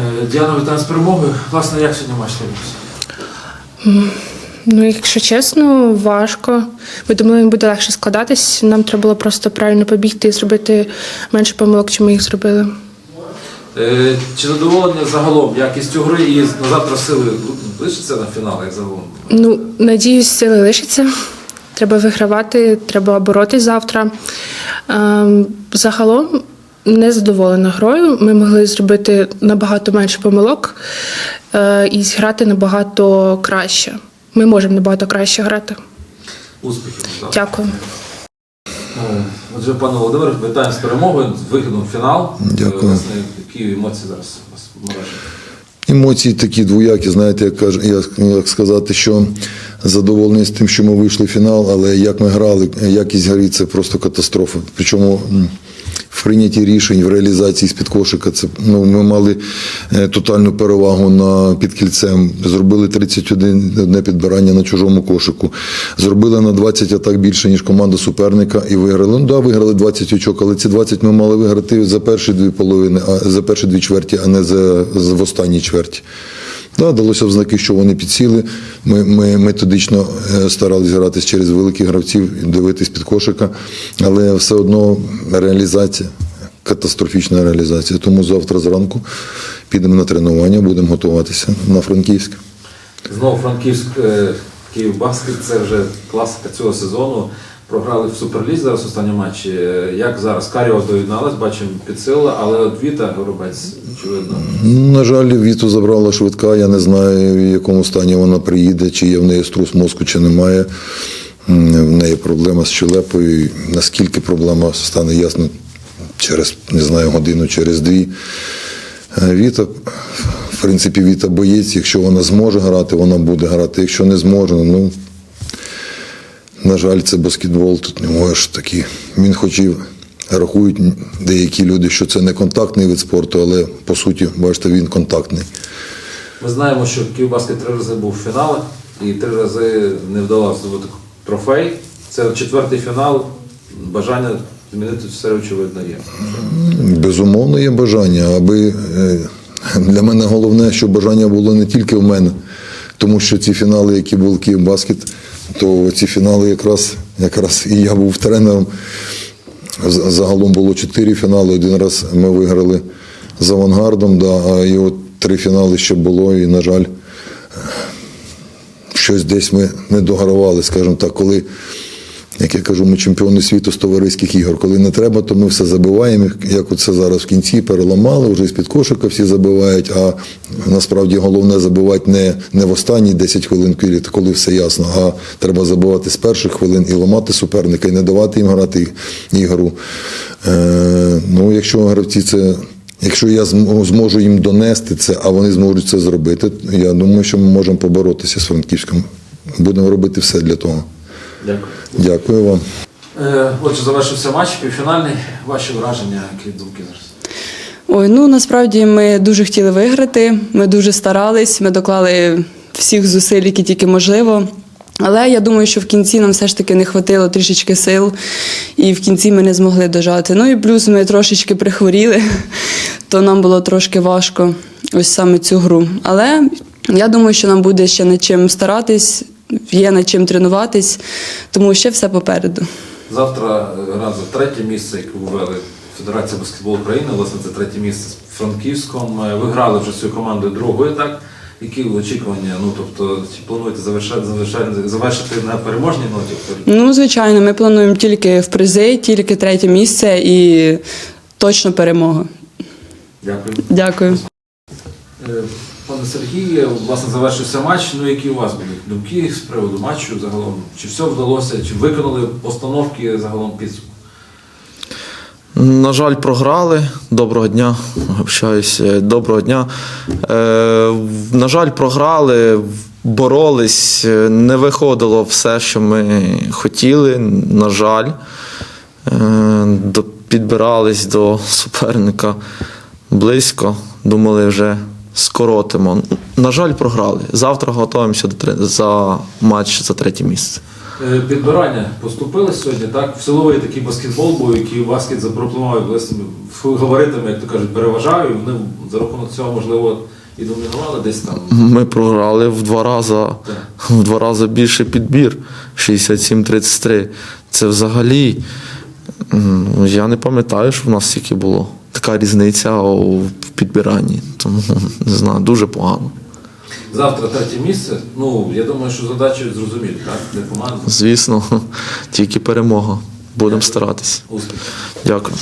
Е, Діана, вітаю з перемогою. Власне, як сьогодні матч? Ну, якщо чесно, важко. Ми думали, він буде легше складатись. Нам треба було просто правильно побігти і зробити менше помилок, чим ми їх зробили. Е, Чи задоволені загалом якістю гри і на завтра сили лишиться на фінал, як загалом? Ну, надіюсь, сили лишаться. Треба вигравати, треба боротись завтра. Ем, загалом не задоволена грою. Ми могли зробити набагато менше помилок е, і зіграти набагато краще. Ми можемо набагато краще грати. Успіхів. Дякую. Е, Отже, пане Володимире, вітаємо з перемогою, з фінал. Дякую. Е, Власне, які емоції зараз у вас вражають? Емоції такі двоякі, знаєте, як каже, як, як сказати, що задоволений з тим, що ми вийшли в фінал, але як ми грали, якість гри це просто катастрофа. Причому в прийнятті рішень, в реалізації з-під кошика, це ну, ми мали е, тотальну перевагу на під кільцем. Зробили 31 одне підбирання на чужому кошику. Зробили на 20 атак більше, ніж команда суперника, і виграли. Ну да, виграли 20 очок, але ці 20 ми мали виграти за перші дві половини, а за перші дві чверті, а не за, за в останній чверті. Да, далося в знаки, що вони підсіли. Ми, ми методично е, старалися гратись через великих гравців, дивитись під кошика, але все одно реалізація, катастрофічна реалізація. Тому завтра зранку підемо на тренування, будемо готуватися на Франківськ. Знову Франківськ, е, Київ Баскет, це вже класика цього сезону. Програли в Суперлізі зараз останні матчі. Як зараз? Каріо доєдналась, бачимо підсила, але от Віта Горобець, очевидно. На жаль, Віту забрала швидка. Я не знаю, в якому стані вона приїде, чи є в неї струс мозку, чи немає. В неї проблема з щелепою. Наскільки проблема стане ясно через не знаю, годину, через дві. Е, Віта, в принципі, Віта боєць. Якщо вона зможе грати, вона буде грати. Якщо не зможе, ну на жаль, це баскетбол. Тут не можеш такі. Він хоч і рахують деякі люди, що це не контактний вид спорту, але по суті, бачите, він контактний. Ми знаємо, що Київ Баскет три рази був в фіналах і три рази не вдалося здобути трофей. Це четвертий фінал. Бажання змінити все очевидно є. Безумовно, є бажання, аби е, для мене головне, щоб бажання було не тільки в мене, тому що ці фінали, які були Київбаскет, то ці фінали якраз, якраз і я був тренером. Загалом було чотири фінали. Один раз ми виграли з авангардом, да, а і от три фінали ще було, і, на жаль, щось десь ми не догравали, скажімо так, коли, як я кажу, ми чемпіони світу з товариських ігор. Коли не треба, то ми все забиваємо, як оце зараз в кінці переламали, вже з-під кошика всі забивають, а насправді головне забивати не, не в останні 10 хвилин, коли- коли все ясно, а треба забивати з перших хвилин і ламати суперника, і не давати їм грати ігру. Е, ну, якщо гравці це. Якщо я зможу їм донести це, а вони зможуть це зробити, я думаю, що ми можемо поборотися з Франківськом. Будемо робити все для того. Дякую. Дякую вам. Е, Отже, завершився матч, півфінальний. Ваші враження, які думки зараз? Ой, ну насправді ми дуже хотіли виграти. Ми дуже старались, ми доклали всіх зусиль, які тільки можливо. Але я думаю, що в кінці нам все ж таки не хватило трішечки сил, і в кінці ми не змогли дожати. Ну і плюс ми трошечки прихворіли, то нам було трошки важко ось саме цю гру. Але я думаю, що нам буде ще над чим старатись, є над чим тренуватись, тому ще все попереду. Завтра е, за третє місце, яке ввели Федерація баскетболу України. Власне, це третє місце з Франківськом. Е, Ви грали вже з цією командою другою, так? Які очікування? Ну тобто, чи плануєте завершати, завершати, завершити на переможній ноті? Ну, звичайно, ми плануємо тільки в призи, тільки третє місце і точно перемога. Дякую. Дякую. Е, Пане Сергію, власне, завершився матч. Ну, які у вас будуть думки з приводу матчу загалом? Чи все вдалося, чи виконали постановки загалом підсумку? На жаль, програли. Доброго дня. Общаюсь. Е, Доброго дня. Е, на жаль, програли, боролись, е, не виходило все, що ми хотіли. На жаль, е, підбирались до суперника близько. Думали, вже скоротимо. На жаль, програли. Завтра готуємося до за матч за третє місце. Е, Підбирання поступили сьогодні, так? В силовий такий баскетбол був, який баскет запропонував власними габаритами, як то кажуть, переважав, і вони за рахунок цього, можливо, і домінували десь там. Ми програли в два рази, в два рази більше підбір 67-33. Це взагалі. Я не пам'ятаю, що в нас стільки було. Така різниця у підбиранні. Тому не знаю, дуже погано. Завтра третє місце. Ну, я думаю, що задачі зрозуміти, так? Для команди. Звісно, тільки перемога. Будемо старатись. Успіх. Дякую.